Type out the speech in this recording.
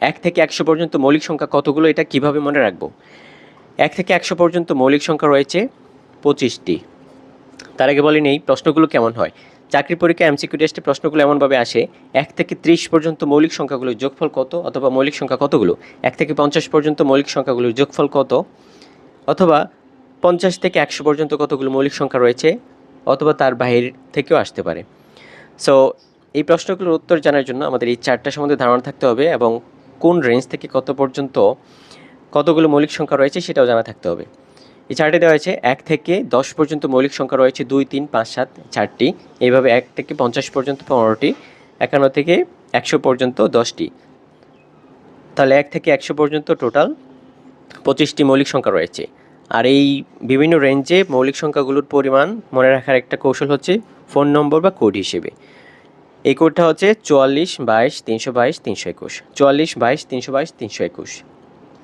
এক থেকে একশো পর্যন্ত মৌলিক সংখ্যা কতগুলো এটা কীভাবে মনে রাখব? এক থেকে একশো পর্যন্ত মৌলিক সংখ্যা রয়েছে পঁচিশটি। তার আগে বলি নেই, প্রশ্নগুলো কেমন হয়? চাকরি পরীক্ষা এমসিকিউ টেস্টে প্রশ্নগুলো এমনভাবে আসে, এক থেকে ত্রিশ পর্যন্ত মৌলিক সংখ্যাগুলোর যোগফল কত অথবা মৌলিক সংখ্যা কতগুলো? এক থেকে পঞ্চাশ পর্যন্ত মৌলিক সংখ্যাগুলোর যোগফল কত? অথবা পঞ্চাশ থেকে একশো পর্যন্ত কতগুলো মৌলিক সংখ্যা রয়েছে? অথবা তার বাহির থেকেও আসতে পারে। সো এই প্রশ্নগুলোর উত্তর জানার জন্য আমাদের এই চারটা সম্বন্ধে ধারণা থাকতে হবে এবং কোন রেঞ্জ থেকে কত পর্যন্ত কতগুলো মৌলিক সংখ্যা রয়েছে সেটাও জানা থাকতে হবে। এই চার্টে দেওয়া হয়েছে এক থেকে দশ পর্যন্ত মৌলিক সংখ্যা রয়েছে দুই, তিন, পাঁচ, সাত চারটি। এইভাবে এক থেকে পঞ্চাশ পর্যন্ত পনেরোটি, একান্ন থেকে একশো পর্যন্ত দশটি। তাহলে এক থেকে একশো পর্যন্ত টোটাল পঁচিশটি মৌলিক সংখ্যা রয়েছে। আর এই বিভিন্ন রেঞ্জে মৌলিক সংখ্যাগুলোর পরিমাণ মনে রাখার একটা কৌশল হচ্ছে ফোন নম্বর বা কোড হিসেবে। এই কোডটা হচ্ছে চুয়াল্লিশ বাইশ তিনশো বাইশ তিনশো একুশ। চুয়াল্লিশ বাইশ তিনশো বাইশ তিনশো একুশ।